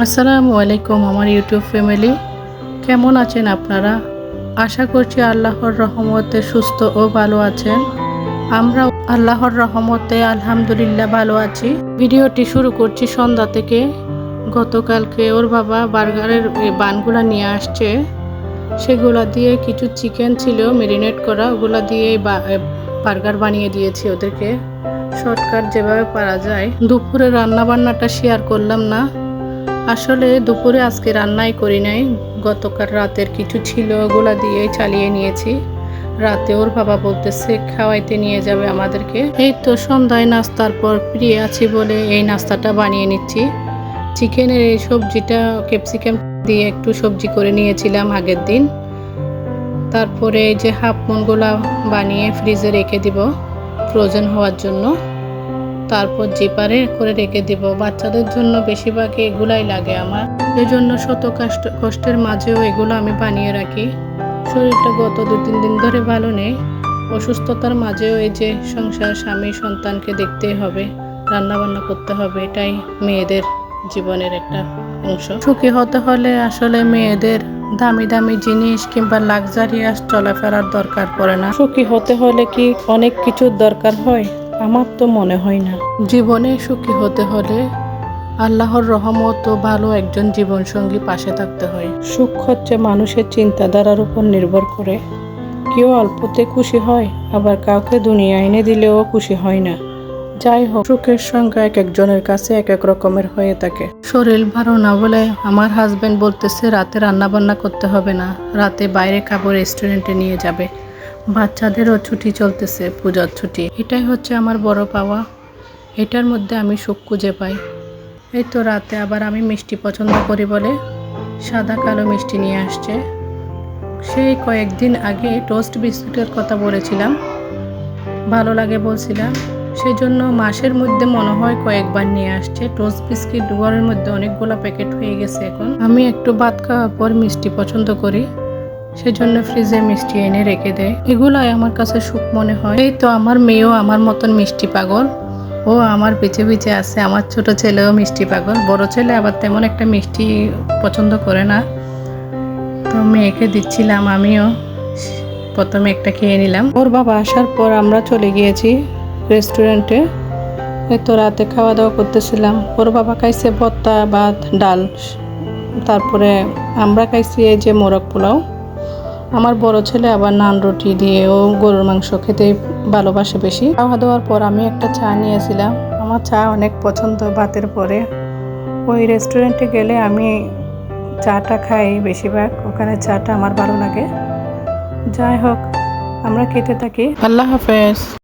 আসসালামু আলাইকুম আমার ইউটিউব ফ্যামিলি। কেমন আছেন আপনারা? আশা করছি আল্লাহর রহমতে সুস্থ ও ভালো আছেন। আমরা আল্লাহর রহমতে আলহামদুলিল্লাহ ভালো আছি। ভিডিওটি শুরু করছি সন্ধ্যা থেকে। গতকালকে ওর বাবা বার্গারের বানগুলো নিয়ে আসছে। সেগুলা দিয়ে কিছু চিকেন ছিল মেরিনেট করা। ওগুলা দিয়ে বার্গার বানিয়ে দিয়েছি ওদেরকে। শর্টকাট যেভাবে পারা যায়। দুপুরে রান্না বান্নাটা শেয়ার করলাম না। আসলে দুপুরে আজকে রান্নাই করি নাই। গতকাল রাতের কিছু ছিল, ওগুলা দিয়ে চালিয়ে নিয়েছি। রাতে ওর বাবা বলতেছে, খাওয়াইতে নিয়ে যাবে আমাদেরকে। এই তো সন্ধ্যায় নাস্তার পর ফ্রি আছি বলে এই নাস্তাটা বানিয়ে নিচ্ছি। চিকেনের এই সবজিটা ক্যাপসিকাম দিয়ে একটু সবজি করে নিয়েছিলাম আগের দিন। তারপরে এই যে হাফ মনগুলা বানিয়ে ফ্রিজে রেখে দিব, ফ্রোজেন হওয়ার জন্য। তারপর জিপারে করে রেখে দিব। বাচ্চাদের জন্য বেশিরভাগ এগুলাই লাগে আমার। এই জন্য শত কষ্ট, কষ্টের মাঝেও এগুলো আমি বানিয়ে রাখি। শরীরটা গত দু, তিন দিন ধরে ভালো নেই। অসুস্থতার মাঝেও এই যে সংসার, স্বামী, সন্তানকে দেখতেই হবে। রান্না বান্না করতে হবে, এটাই মেয়েদের জীবনের একটা অংশ। সুখী হতে হলে আসলে মেয়েদের দামি দামি জিনিস কিংবা লাক্সারিয়াস চলাফেরার দরকার পড়ে না। সুখী হতে হলে কি অনেক কিছুর দরকার হয়? আমার তো মনে হয় না। জীবনে সুখী হতে হলে আল্লাহর রহমত ও ভালো একজন জীবনসঙ্গী পাশে থাকতে হয়। সুখ হচ্ছে মানুষের চিন্তাধারার উপর নির্ভর করে। কেউ অল্পতে খুশি হয় আবার কাউকে দুনিয়া এনে দিলেও খুশি হয় না। যাই হোক সুখের সংখ্যা এক একজনের কাছে এক এক রকমের হয়ে থাকে। শরীর ভালো না বলে আমার হাজবেন্ড বলতেছে রাতে রান্না বান্না করতে হবে না। রাতে বাইরে খাব রেস্টুরেন্টে নিয়ে যাবে। বাচ্চাদেরও ছুটি চলতেছে, পূজার ছুটি। এটাই হচ্ছে আমার বড় পাওয়া। এটার মধ্যে আমি সুখ খুঁজে পাই। এই তো রাতে আবার আমি মিষ্টি পছন্দ করি বলে সাদা কালো মিষ্টি নিয়ে আসছে। সেই কয়েকদিন আগে টোস্ট বিস্কুটের কথা বলেছিলাম। ভালো লাগে বলছিলাম। সেই জন্য মাসের মধ্যে মনে হয় কয়েকবার নিয়ে আসছে। টোস্ট বিস্কিট ঘরের মধ্যে অনেকগুলো প্যাকেট হয়ে গেছে এখন। আমি একটু ভাত খাওয়ার পর মিষ্টি পছন্দ করি। সেজন্য ফ্রিজে মিষ্টি এনে রেখে দেয় এগুলাই আমার কাছে সুখ মনে হয়। এই তো আমার মেয়েও আমার মতন মিষ্টি পাগল। ও আমার পিছে পিছে আছে, আমার ছোট ছেলেও মিষ্টি পাগল। বড় ছেলে আবার তেমন একটা মিষ্টি পছন্দ করে না। তো মেয়েকে দিচ্ছিলাম আমিও। প্রথমে একটা খেয়ে নিলাম। ওর বাবা আসার পর আমরা চলে গিয়েছি রেস্টুরেন্টে তো রাতে খাওয়া দাওয়া করতেছিলাম। ওর বাবা খাইছে ভর্তা, ভাত, ডাল। তারপরে আমরা খাইছি এই যে মোরগ পোলাও। আমার বড় ছেলে আবার নান রুটি দিয়েও গরুর মাংস খেতে ভালোবাসে বেশি। খাওয়া দাওয়ার পর আমি একটা চা নিয়েছিলাম। আমার চা অনেক পছন্দ ভাতের পরে। ওই রেস্টুরেন্টে গেলে আমি চাটা খাই বেশিরভাগ। ওখানে চাটা আমার ভালো লাগে। যাই হোক, আমরা খেতে থাকি। আল্লাহ হাফেজ।